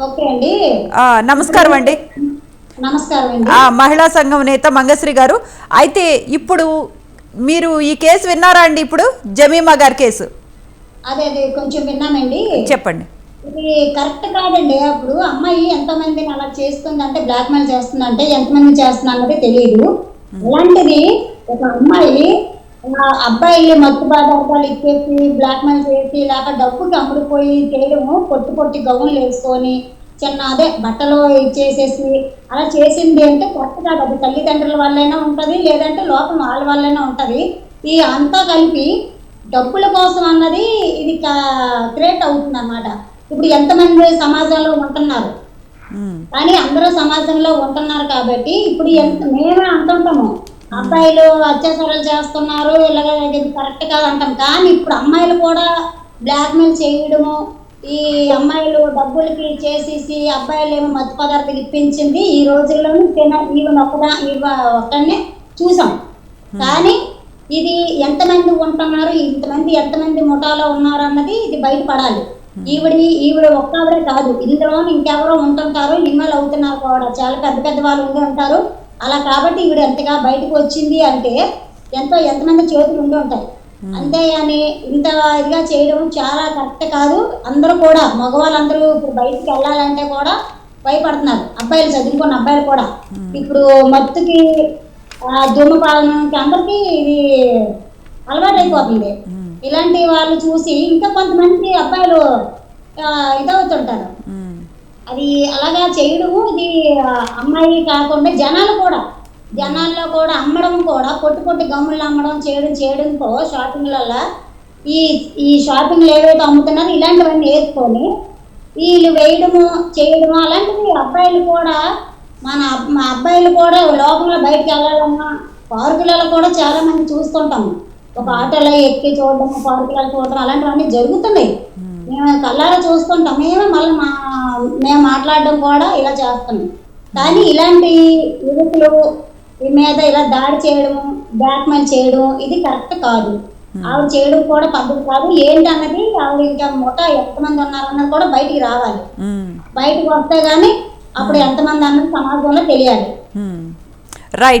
Okay అండి. ఆ, నమస్కారం అండి. నమస్కారం అండి. ఆ, మహిళా సంఘం నేత మంగశ్రీ గారు. అయితే ఇప్పుడు మీరు ఈ కేసు విన్నారా అండి ఇప్పుడు? జమీమా గారి కేసు. అదే అదే కొంచెం విన్నామండి. చెప్పండి. ఇది కరెక్ట్ కాదండి. అప్పుడు అమ్మాయి ఎంతమందిని అలా చేస్తుంది అంటే బ్లాక్ మెయిల్ చేస్తుంది అంటే ఎంతమంది చేస్తుంది అన్నది తెలియదు అలాంటిది ఒక అమ్మాయి అబ్బాయిలు మత్తు పదార్థాలు ఇచ్చేసి బ్లాక్ మెయిల్ చేసి లేక డబ్బుకి అమ్ముడుపోయి చేయడము పొట్టి పొట్టి గౌన్లు వేసుకొని చిన్న అదే బట్టలు ఇచ్చేసేసి అలా చేసింది అంటే కరెక్ట్ కాదు. అది తల్లిదండ్రుల వల్లైనా ఉంటుంది లేదంటే లోపల వాళ్ళ వల్లైనా ఉంటుంది. ఈ అంతా కలిపి డబ్బుల కోసం అన్నది ఇది క్రియేట్ అవుతుంది అన్నమాట ఇప్పుడు ఎంతమంది సమాజంలో ఉంటున్నారు? కానీ అందరూ సమాజంలో ఉంటున్నారు కాబట్టి ఇప్పుడు ఎంత మేమే అంటుంటాము. అబ్బాయిలు అత్యాచారాలు చేస్తున్నారు ఇలాగ ఇది కరెక్ట్ కాదు అంటాం కానీ ఇప్పుడు అమ్మాయిలు కూడా బ్లాక్మెయిల్ చేయడము ఈ అమ్మాయిలు డబ్బులకి చేసేసి అబ్బాయిలు ఏమో మత్తు పదార్థాలు ఇప్పించింది ఈ రోజుల్లోనూ తిన ఈవెన్ ఒక్కదా ఇవ ఒక్కడనే చూసాం. కానీ ఇది ఎంతమంది ఉంటున్నారు ఇంతమంది ఎంతమంది ముఠాలో ఉన్నారు అన్నది ఇది బయటపడాలి. ఈవిడి ఈవిడ ఒక్క ఆవిడే కాదు ఇందులో ఇంకెవరో ఉంటుంటారు నిమ్మలు అవుతున్నారు కూడా. చాలా పెద్ద పెద్ద వాళ్ళు ఉండి ఉంటారు. అలా కాబట్టి ఈవిడ ఎంతగా బయటకు వచ్చింది అంటే ఎంతో ఎంతమంది చేతులు ఉండి ఉంటాయి. అంతేగాని ఇంత ఇదిగా చేయడం చాలా కరెక్ట్ కాదు. అందరూ కూడా మగవాళ్ళందరూ ఇప్పుడు బయటికి వెళ్ళాలంటే కూడా భయపడుతున్నారు. అబ్బాయిలు చదువుకున్న అబ్బాయిలు కూడా. ఇప్పుడు మత్తుకి ధూమపాలనకి అందరికీ ఇది అలవాటు అయిపోతుంది ఇలాంటి వాళ్ళు చూసి ఇంకా కొంతమంది అబ్బాయిలు ఇదవుతుంటారు. అది అలాగా చేయడము ఇది అమ్మాయి కాకుండా జనాలు కూడా. జనాల్లో కూడా అమ్మడం కూడా పొట్టి పొట్టి గమ్ములు అమ్మడం చేయడం చేయడంతో షాపింగ్లలో ఈ ఈ షాపింగ్లు ఏవైతే అమ్ముతున్నారో ఇలాంటివన్నీ వేసుకొని వీళ్ళు వేయడము చేయడము అలాంటివి అబ్బాయిలు కూడా మన మా అబ్బాయిలు కూడా లోపల బయటకు వెళ్ళాలన్నా పార్కులలో కూడా చాలా మంది చూస్తుంటాము. ఒక ఆటోలో ఎక్కి చూడడం పార్కులలో చూడడం అలాంటివన్నీ జరుగుతున్నాయి. మేము కళ్ళారా చూస్తుంటాం. మేమే మళ్ళీ మా మేము మాట్లాడడం కూడా ఇలా చేస్తున్నాం. కానీ ఇలాంటి యువకులు మీద ఇలా దాడి చేయడము బ్లాక్మెయిల్ చేయడం ఇది కరెక్ట్ కాదు. ఆవిడ చేయడం కూడా పద్ధతి కాదు. ఏంటన్నది ఆవిడ ఇంకా ముఠ ఎంతమంది ఉన్నారన్నది కూడా బయటికి రావాలి. బయటకు వస్తే గానీ అప్పుడు ఎంతమంది అన్నది సమాజంలో తెలియాలి. రైట్.